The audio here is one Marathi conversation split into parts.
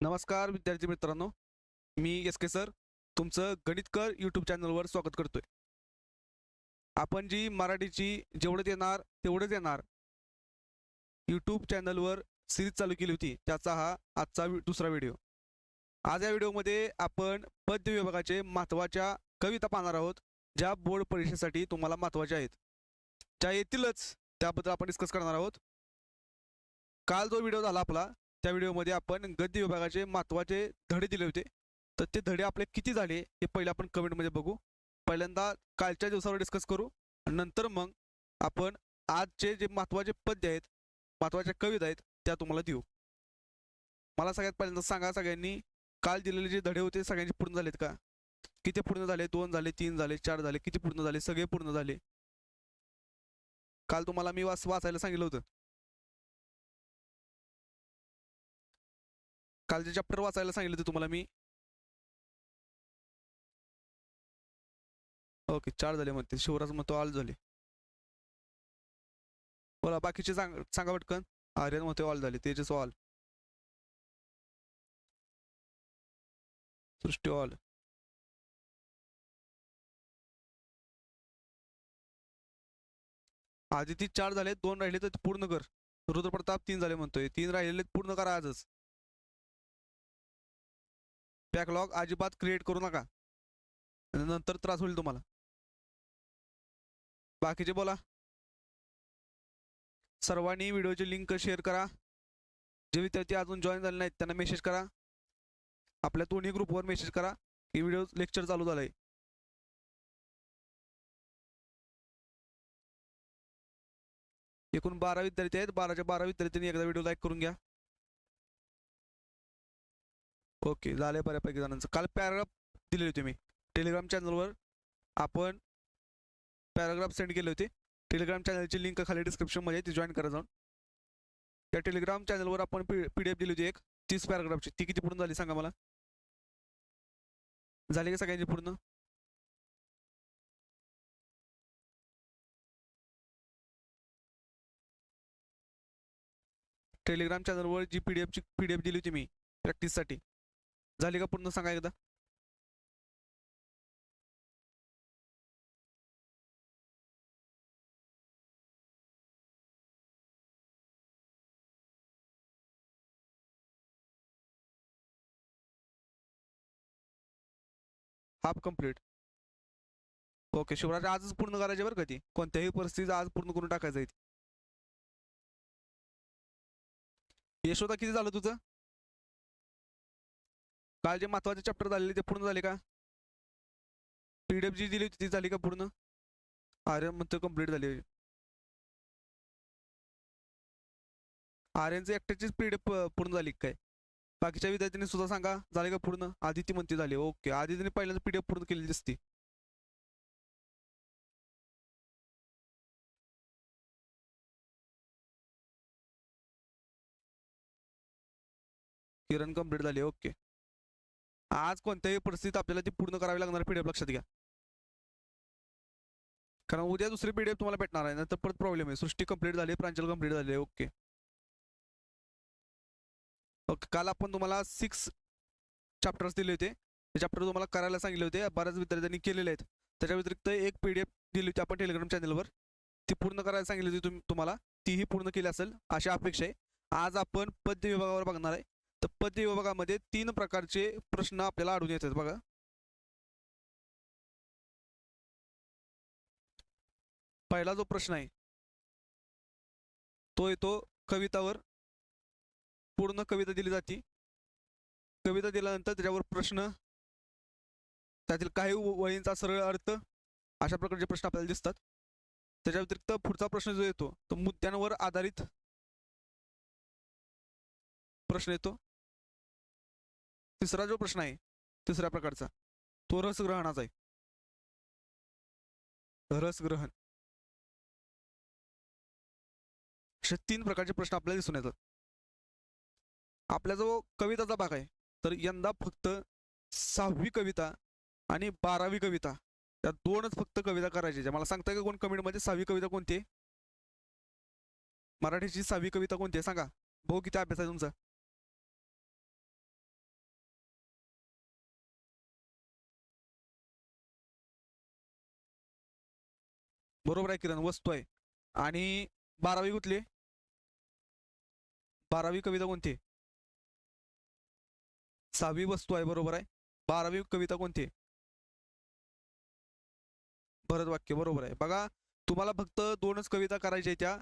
नमस्कार विद्यार्थी मित्रांनो. मी एस के सर. तुमचं गणितकर यूट्यूब चॅनलवर स्वागत करतोय. आपण जी मराठीची जेवढं देणार तेवढंच येणार यूट्यूब चॅनलवर सिरीज चालू केली होती. त्याचा हा आजचा दुसरा व्हिडिओ आज या व्हिडिओमध्ये आपण पद्य विभागाचे महत्त्वाच्या कविता पाहणार आहोत ज्या बोर्ड परीक्षेसाठी तुम्हाला महत्त्वाच्या आहेत. ज्या येतीलच त्याबद्दल आपण डिस्कस करणार आहोत. काल जो व्हिडिओ झाला आपला त्या व्हिडिओमध्ये आपण गद्य विभागाचे महत्त्वाचे धडे दिले होते. तर ते धडे आपले किती झाले हे पहिले आपण कमेंटमध्ये बघू. पहिल्यांदा कालच्या दिवसावर डिस्कस करू नंतर मग आपण आजचे जे महत्त्वाचे पद्य आहेत महत्त्वाच्या कविता आहेत त्या तुम्हाला देऊ. मला सगळ्यात पहिल्यांदा सांगा सगळ्यांनी काल दिलेले जे धडे होते सगळ्यांचे पूर्ण झालेत का? किती पूर्ण झाले? दोन झाले तीन झाले चार झाले किती पूर्ण झाले? सगळे पूर्ण झाले. काल तुम्हाला मी वाच वाचायला सांगितलं होतं. कालचे चॅप्टर वाचायला सांगितलं होते तुम्हाला मी. ओके चार झाले म्हणते. शिवराज म्हणतो ऑल झाले. बोला बाकीचे सांग सांगा पटकन. आर्यन म्हणते ऑल झाले तेजस ऑल सृष्टी ऑल आदिती चार झाले दोन राहिले तर पूर्ण कर रुद्रप्रताप तीन झाले म्हणतोय. तीन राहिलेले पूर्ण करा आजच. बॅकलॉग अजिबात क्रिएट करू नका. नंतर त्रास होईल तुम्हाला. बाकीचे बोला. सर्वांनी व्हिडिओची लिंक शेअर करा. जे विद्यार्थी अजून जॉईन झाले नाहीत त्यांना मेसेज करा. आपल्या दोन्ही ग्रुपवर मेसेज करा की व्हिडिओ लेक्चर चालू झालंय. एकूण बारा विद्यार्थी आहेत बाराच्या बारा विद्यार्थ्यांनी एकदा व्हिडिओ लाईक करून घ्या. ओके झाले बऱ्यापैकी जणांचं. काल पॅराग्राफ दिलेले होते मी. टेलिग्राम चॅनलवर आपण पॅराग्राफ सेंड केले होते. टेलिग्राम चॅनलची लिंक खाली डिस्क्रिप्शनमध्ये ती जॉईन करा जाऊन. त्या टेलिग्राम चॅनलवर आपण पी पी डी एफ दिली होती एक तीस पॅराग्राफची. ती किती पूर्ण झाली सांगा मला? झाली का सगळ्यांची पूर्ण? टेलिग्राम चॅनलवर जी पी डी एफची पी डी एफ दिली होती मी प्रॅक्टिससाठी झाली का पूर्ण सांगा एकदा? Half complete. ओके शिवराज आजच पूर्ण करायचे बरं का ती? कोणत्याही परिस्थितीत आज पूर्ण करून टाकायचं आहे यशोदा किती झालं तुझं? काल जे महत्त्वाचे चॅप्टर झालेले ते पूर्ण झाले का? पीडीएफ जी दिली होती ती झाली का पूर्ण? आर्यन म्हणतो कंप्लीट झाली आर्यनचं एकट्याचीच पी डब पूर्ण झाली काय? बाकीच्या विद्यार्थ्यांनी सुद्धा सांगा झाले का पूर्ण? आदिती म्हणते झाली ओके. आदितीने पहिल्यांदा एफ पूर्ण केलेली दिसते. किरण कंप्लीट झाली ओके. आज कोणत्याही परिस्थितीत आपल्याला ती पूर्ण करावी लागणार पीडीएफ लक्षात घ्या. कारण उद्या दुसरी पीडीएफ तुम्हाला भेटणार आहे नंतर परत प्रॉब्लेम आहे. सृष्टी कंप्लीट झाली प्रांजल कंप्लीट झाली ओके ओके काल आपण तुम्हाला सिक्स चॅप्टर्स दिले होते. ते चॅप्टर तुम्हाला करायला सांगितले होते. बऱ्याच विद्यार्थ्यांनी केलेले आहेत. त्याच्या व्यतिरिक्त एक पीडीएफ दिली होती आपण टेलिग्राम चॅनलवर ती पूर्ण करायला सांगितली होती तुम्ही तुम्हाला. तीही पूर्ण केली असेल अशी अपेक्षा आहे. आज आपण पद्य विभागावर बघणार आहे. तर पद्य विभागामध्ये तीन प्रकारचे प्रश्न आपल्याला आढळून येतात बघा. पहिला जो प्रश्न आहे तो येतो कवितावर. पूर्ण कविता दिली जाते. कविता दिल्यानंतर त्याच्यावर प्रश्न त्यातील काही वळींचा सरळ अर्थ अशा प्रकारचे प्रश्न आपल्याला दिसतात. त्याच्या व्यतिरिक्त पुढचा प्रश्न जो येतो तो मुद्द्यांवर आधारित प्रश्न येतो. तिसरा जो प्रश्न आहे तिसऱ्या प्रकारचा तो रसग्रहणाचा आहे. रसग्रहण. असे तीन प्रकारचे प्रश्न आपल्याला दिसून येतात. आपला जो कविताचा भाग आहे तर यंदा फक्त सहावी कविता आणि बारावी कविता या दोनच फक्त कविता करायच्या मला सांगता का कोण कमेंटमध्ये सहावी कविता कोणती आहे? मराठीची सहावी कविता कोणती आहे? सांगा. भाऊ किती अभ्यास आहे तुमचा. बरोबर आहे किरण वस्तू आहे. आणि बारावी कुठली? बारावी कविता कोणती? सहावी वस्तू आहे बरोबर आहे. बारावी कविता कोणती? भरत वाक्य बरोबर आहे. बघा तुम्हाला फक्त दोनच कविता करायच्या त्या.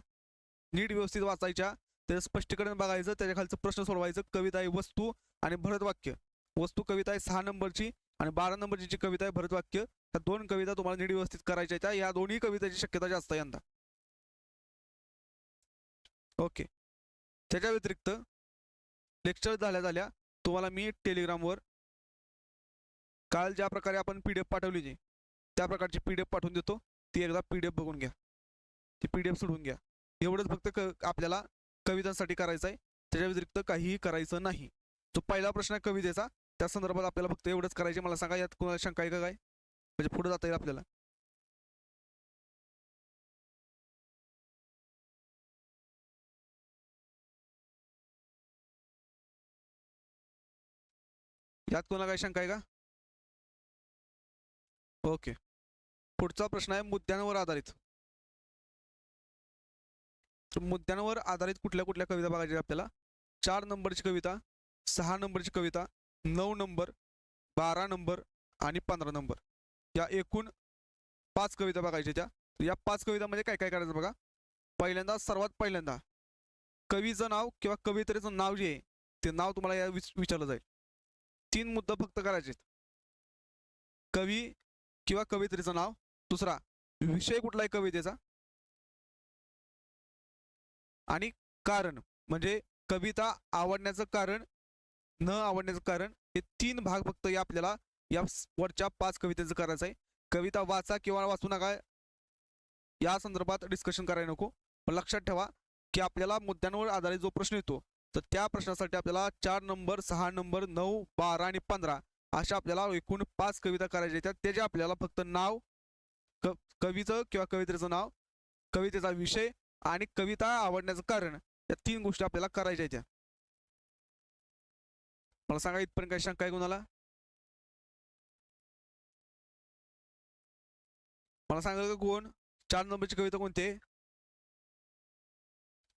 नीट व्यवस्थित वाचायच्या. त्याचं स्पष्टीकरण बघायचं त्याच्या खालचं प्रश्न सोडवायचं. कविता आहे वस्तू आणि भरत वाक्य वस्तू कविता आहे सहा नंबरची. आणि बारा नंबरची जी कविता आहे भरत वाक्य त्या दोन कविता तुम्हाला नीट व्यवस्थित करायच्या आहेत. त्या या दोन्ही कवितेची शक्यता जास्त आहे यंदा. ओके. त्याच्या व्यतिरिक्त लेक्चर झाल्या झाल्या तुम्हाला मी टेलिग्रामवर काल ज्या प्रकारे आपण पी डी एफ पाठवली होती त्या प्रकारची पी डी एफ पाठवून देतो. ती एकदा पी डी एफ बघून घ्या. ती पी डी एफ सोडून घ्या. एवढंच फक्त क आपल्याला कवितांसाठी करायचं आहे. त्याच्या व्यतिरिक्त काहीही करायचं नाही. जो पहिला प्रश्न आहे कवितेचा त्या संदर्भात आपल्याला फक्त एवढंच करायचे मला सांगा यात कोणाला शंका आहे का काय? म्हणजे पुढे जाता येईल आपल्याला. यात कोणाला काय शंका आहे का? ओके. पुढचा प्रश्न आहे मुद्द्यांवर आधारित. मुद्द्यांवर आधारित कुठल्या कुठल्या कविता बघायच्या आपल्याला? चार नंबरची कविता सहा नंबरची कविता नऊ नंबर बारा नंबर आणि पंधरा नंबर. या एकूण पाच कविता बघायच्या त्या या. पाच कवितामध्ये काय काय करायचं बघा? पहिल्यांदा सर्वात पहिल्यांदा कवीचं नाव किंवा कवितेचं नाव जे आहे ते नाव तुम्हाला या विच विचारलं जाईल. तीन मुद्दा फक्त करायचे कवी किंवा कवित्रीचं नाव. दुसरा विषय कुठला आहे कवितेचा? आणि कारण म्हणजे कविता आवडण्याचं कारण न आवडण्याचं कारण हे तीन भाग फक्त या आपल्याला या वरच्या पाच कवितेचं करायचं आहे कविता वाचा किंवा वाचू नका. या संदर्भात डिस्कशन करायला नको. पण लक्षात ठेवा की आपल्याला मुद्द्यांवर आधारित जो प्रश्न येतो तर त्या प्रश्नासाठी आपल्याला चार नंबर सहा नंबर नऊ बारा आणि पंधरा अशा आपल्याला एकूण पाच कविता करायच्या येतात त्याचे आपल्याला फक्त नाव क कवीचं किंवा कवितेचं नाव कवितेचा विषय आणि कविता आवडण्याचं कारण या तीन गोष्टी आपल्याला करायच्या आहेत. मला सांगा इथपर्यंत काय शंका आहे कोणाला? मला सांगाल का कोण? चार नंबरची कविता कोणती आहे?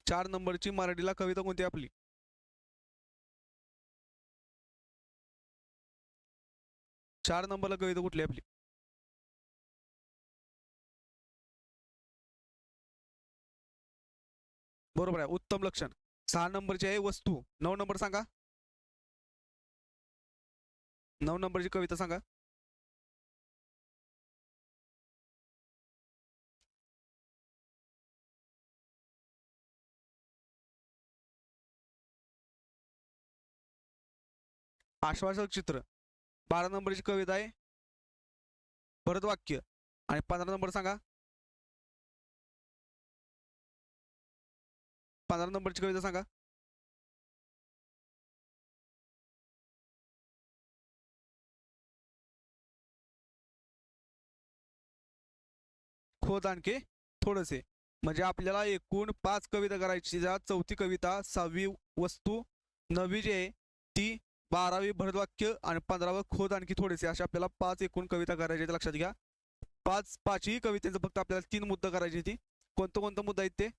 चार नंबरची मराठीला कविता कोणती आहे आपली? चार नंबरला कविता कुठली आहे आपली? बरोबर आहे उत्तम लक्षण. सहा नंबरची आहे वस्तू. नऊ नंबर सांगा. नऊ नंबरची कविता सांगा. आश्वासक चित्र. बारा नंबरची कविता आहे. भरत वाक्य आणि पंधरा नंबर सांगा. पंधरा नंबरची कविता सांगा. खोद आणखी थोडंसे. म्हणजे आपल्याला एकूण पाच कविता करायची ज्या चौथी कविता सहावी वस्तू नववी जी आहे ती बारावी भरतवाक्य आणि पंधरावं खोद आणखी थोडेसे. अशा आपल्याला पाच एकूण कविता करायच्या लक्षात घ्या. पाच पाचही कवितेचं फक्त आपल्याला तीन मुद्दा करायची ती कोणतं कोणतं मुद्दा आहेत ते?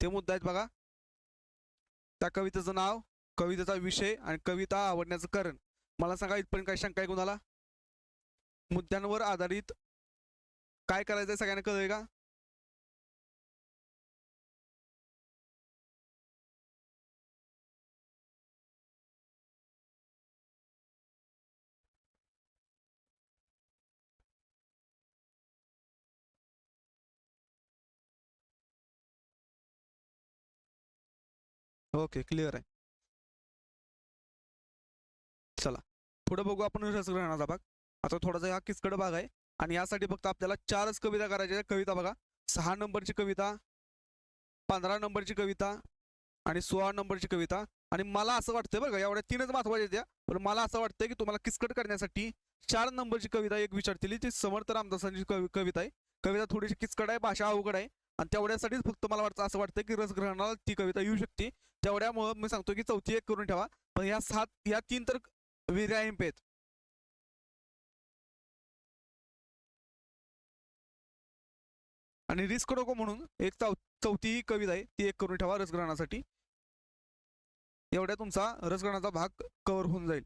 ते मुद्दा आहेत बघा. त्या कवितेचं नाव कवितेचा विषय आणि कविता आवडण्याचं कारण. मला सांगा इथपर्यंत काही शंका आहे कोणाला? मुद्द्यांवर आधारित काय करायचं आहे सगळ्यांना कळलंय का? ओके क्लिअर आहे. चला पुढे बघू आपण रसग्रहणाचा भाग. आता थोडासा हा किचकड भाग आहे. आणि यासाठी फक्त आपल्याला चारच कविता करायच्या कविता बघा. सहा नंबरची कविता पंधरा नंबरची कविता आणि सोळा नंबरची कविता. आणि मला असं वाटतंय बरं का एवढ्या तीनच महत्त्वाच्या त्या. पण मला असं वाटतंय की तुम्हाला किचकट करण्यासाठी चार नंबरची कविता एक विचारतील. ती समर्थ रामदासांची कवि कविता आहे. कविता थोडीशी किचकट आहे भाषा अवघड आहे. आणि तेवढ्यासाठीच फक्त मला वाटतं असं वाटतं की रसग्रहणाला ती कविता येऊ शकते. तेवढ्यामुळं मी सांगतो की चौथी एक करून ठेवा. पण या सात या तीन तर व्हेरी आहेत. आणि रिस्क नको म्हणून एक चौ चौथीही कविता आहे ती एक करून ठेवा रसग्रहणासाठी एवढ्या तुमचा रसग्रहणाचा भाग कव्हर होऊन जाईल.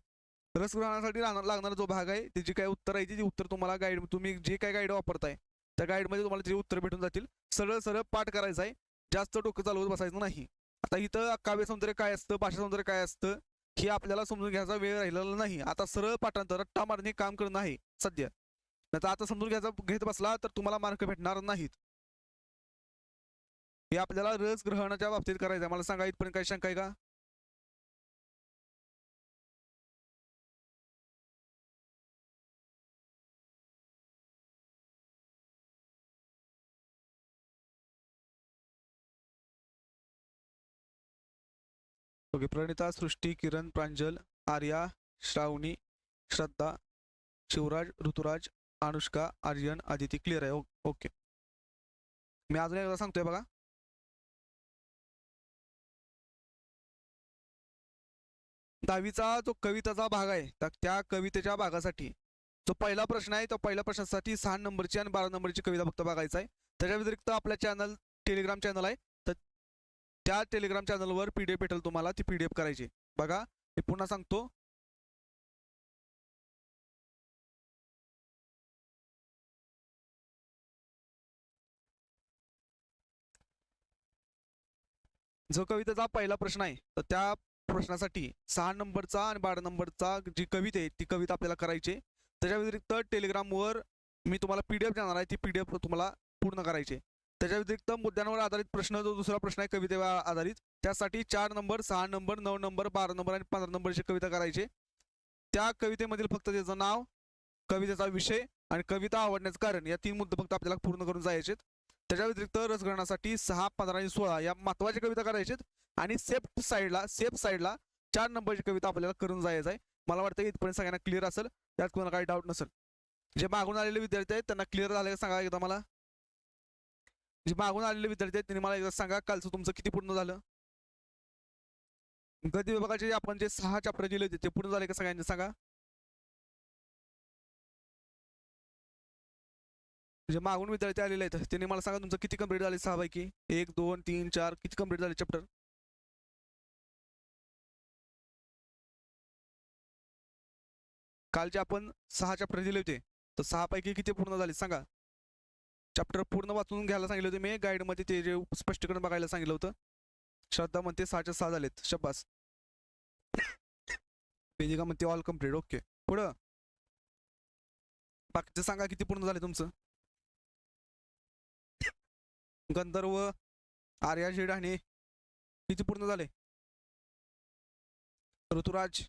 रसग्रहणासाठी लागणार लागणारा जो भाग आहे त्याची काय उत्तर आहे ती उत्तर तुम्हाला गाईड तुम्ही जे काय गाईड वापरताय त्या गाईडमध्ये तुम्हाला जे उत्तर भेटून जातील सरळ सरळ पाठ करायचा आहे. जास्त डोकं चालवत बसायचं नाही. आता इथं काव्य सौंदर्य काय असतं भाषा सौंदर्य काय असतं हे आपल्याला समजून घ्यायचा वेळ राहिलेला नाही. आता सरळ पाठांतर रट्टा मारणे काम करणं आहे सध्या. नाही आता समजून घ्यायचा घेत बसला तर तुम्हाला मार्क भेटणार नाहीत. हे आपल्याला रस ग्रहणाच्या बाबतीत करायचं आहे मला सांगा इथपर्यंत काही शंका आहे का? ओके प्रणिता सृष्टी किरण प्रांजल आर्या श्रावणी श्रद्धा शिवराज ऋतुराज अनुष्का आर्यन आदिती. क्लिअर आहे. ओके. मी अजून एकदा सांगतोय बघा. दहावीचा जो कविताचा भाग आहे तर त्या कवितेच्या भागासाठी. जो पहिला प्रश्न आहे तो पहिल्या प्रश्नासाठी सहा नंबरची आणि बारा नंबरची कविता फक्त बघायचा आहे. त्याच्या व्यतिरिक्त आपला चॅनल टेलिग्राम चॅनल आहे तर त्या टेलिग्राम चॅनलवर पी डी एफ भेटेल तुम्हाला ती पी डी एफ करायची. बघा मी पुन्हा सांगतो. जो कवितेचा पहिला प्रश्न आहे तर त्या प्रश्नासाठी सहा नंबरचा आणि बारा नंबरचा जी कविता आहे ती कविता आपल्याला करायची आहे. त्याच्या व्यतिरिक्त टेलिग्रामवर मी तुम्हाला पी डी एफ देणार आहे ती पी डी एफ तुम्हाला पूर्ण करायची आहे. त्याच्या व्यतिरिक्त मुद्द्यांवर आधारित प्रश्न जो दुसरा प्रश्न आहे कवितेवर आधारित त्यासाठी चार नंबर सहा नंबर नऊ नंबर बारा नंबर आणि पंधरा नंबरची कविता करायची त्या कवितेमधील फक्त त्याचं नाव कवितेचा विषय आणि कविता आवडण्याचं कारण या तीन मुद्दे फक्त आपल्याला पूर्ण करून जायचे त्याच्या व्यतिरिक्त रसग्रहणासाठी सहा पंधरा आणि सोळा या महत्त्वाच्या कविता करायच्या आणि सेफ साईडला सेफ साईडला चार नंबरची कविता आपल्याला करून जायचं आहे मला वाटतं इथपर्यंत सगळ्यांना क्लिअर असेल. त्यात कोणाला काही डाऊट नसेल. जे मागून आलेले विद्यार्थी आहेत त्यांना क्लिअर झालं का सांगा एकदा मला. जे मागून आलेले विद्यार्थी आहेत त्यांनी मला एकदा सांगा कालचं तुमचं किती पूर्ण झालं? गती विभागाचे जे आपण जे सहा चॅप्टर दिले होते ते पूर्ण झाले का सगळ्यांनी सांगा? जे मागून विद्यार्थी आलेले आहेत त्यांनी मला सांगा तुमचं किती कंप्लीट झाले सहा पैकी एक दोन तीन चार किती कंप्लीट झाले चॅप्टर कालचे आपण सहा चॅप्टर दिले होते. तर सहापैकी किती पूर्ण झाले सांगा. चॅप्टर पूर्ण वाचून घ्यायला सांगितले होते मी. गाईडमध्ये ते जे स्पष्टीकरण बघायला सांगितलं होतं. श्रद्धा म्हणते सहाच्या सहा झालेत. शब्बास. वेदिका म्हणते ऑल कंप्लीट ओके पुढं. बाकीचं सांगा किती पूर्ण झाले तुमचं. गंधर्व आर्या झेड आणि किती पूर्ण झाले? ऋतुराज.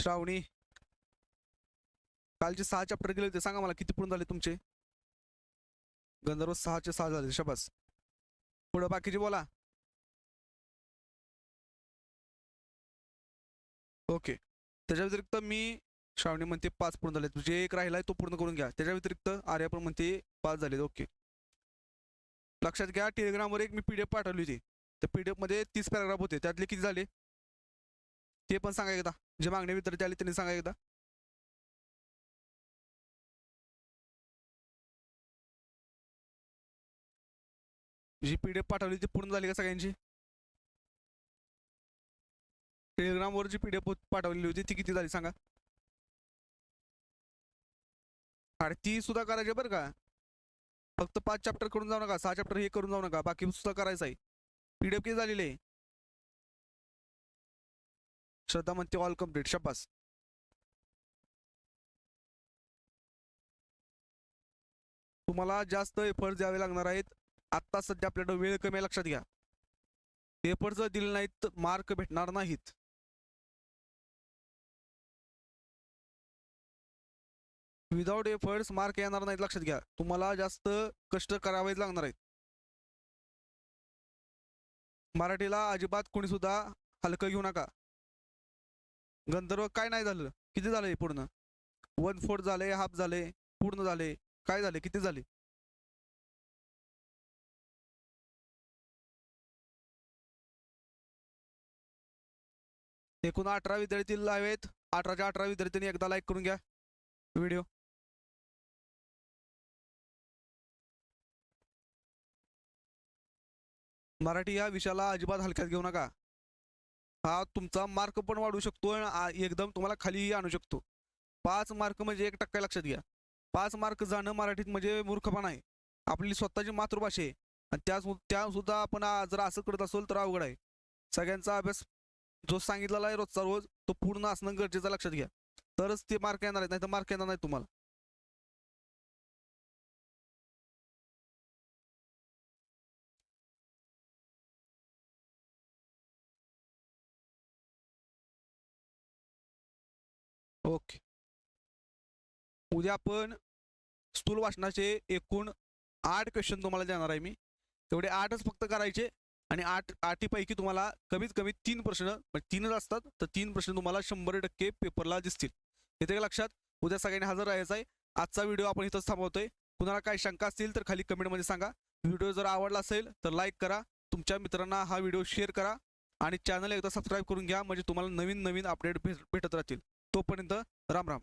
श्रावणी. कालचे सहा चॅप्टर गेले होते. सांगा मला किती पूर्ण झाले तुमचे? गंधर्व सहाचे सहा झाले. शबास. पुढं बाकीचे बोला. ओके. त्याच्या व्यतिरिक्त मी श्रावणी म्हणते पाच पूर्ण झाले तुझे म्हणजे एक राहिलाय तो पूर्ण करून घ्या. त्याच्या व्यतिरिक्त आर्या पण म्हणते पाच झाले ओके. लक्षात घ्या टेलिग्रामवर एक मी पीडीएफ पाठवली होती. त्या पीडीएफमध्ये तीस पॅराग्राफ होते. त्यातले किती झाले? ते पण सांगा एकदा. जे मागणी विद्यार्थी आले त्यांनी सांगा एकदा. जी पीडीएफ पाठवली ती पूर्ण झाली का सगळ्यांची? टेलिग्रामवर जी पीडीएफ पाठवलेली होती ती किती झाली सांगा? अरे ती सुद्धा करायची बरं का. फक्त पाच चॅप्टर करून जाऊ नका सहा चॅप्टर हे करून जाऊ नका बाकी सुद्धा करायचं आहे. पीडीएफ किती झालेली आहे? श्रद्धा म्हणते ऑल कंप्लीट शब्बास तुम्हाला जास्त एफर्ट द्यावे लागणार आहेत. आत्ता सध्या आपल्याकडे वेळ कमी आहे, लक्षात घ्या. पेपर जर दिले नाहीत तर मार्क भेटणार नाहीत. विदाउट एफर्ट्स मार्क येणार नाहीत लक्षात घ्या. तुम्हाला जास्त कष्ट करावेच लागणार आहेत. मराठीला अजिबात कोणी सुद्धा हलकं घेऊ नका. गंधर्व काय नाही झालं? किती झालंय पूर्ण? वन फोर्थ झाले हाफ झाले पूर्ण झाले काय झाले? किती झाले? एकूण अठरा विद्यार्थी आहेत. अठराच्या अठरा विद्यार्थ्यांनी एकदा लाईक करून घ्या. व्हिडिओ मराठी या विषयाला अजिबात हलक्यात घेऊ नका. हा तुमचा मार्क पण वाढू शकतो आणि एकदम तुम्हाला खालीही आणू शकतो. पाच मार्क म्हणजे एक टक्का लक्षात घ्या. पाच मार्क जाणं मराठीत म्हणजे मूर्खपणा आहे. आपली स्वतःची मातृभाषा आहे. आणि त्या त्यासुद्धा त्या सुद्धा आपण जर असं करत असेल तर अवघड आहे. सगळ्यांचा अभ्यास जो सांगितलेला आहे रोजचा रोज तो पूर्ण असणं गरजेचं लक्षात घ्या. तरच ते मार्क येणार आहेत नाही तर मार्क येणार नाही तुम्हाला. उद्या आपण स्थूल वाचनाचे एकूण आठ क्वेश्चन तुम्हाला देणार आहे मी. तेवढे आठच फक्त करायचे आणि आठ आठीपैकी तुम्हाला कमीत कमी तीन प्रश्न म्हणजे तीनच असतात तर तीन प्रश्न तुम्हाला शंभर टक्के पेपरला दिसतील. येते का लक्षात? उद्या सगळ्यांनी हजर राहायचा आहे. आजचा व्हिडिओ आपण इथंच थांबवतोय. कुणाला काही शंका असतील तर खाली कमेंटमध्ये सांगा. व्हिडिओ जर आवडला असेल तर लाईक करा. तुमच्या मित्रांना हा व्हिडिओ शेअर करा. आणि चॅनल एकदा सबस्क्राईब करून घ्या. म्हणजे तुम्हाला नवीन नवीन अपडेट भेटत राहतील. तोपर्यंत राम राम.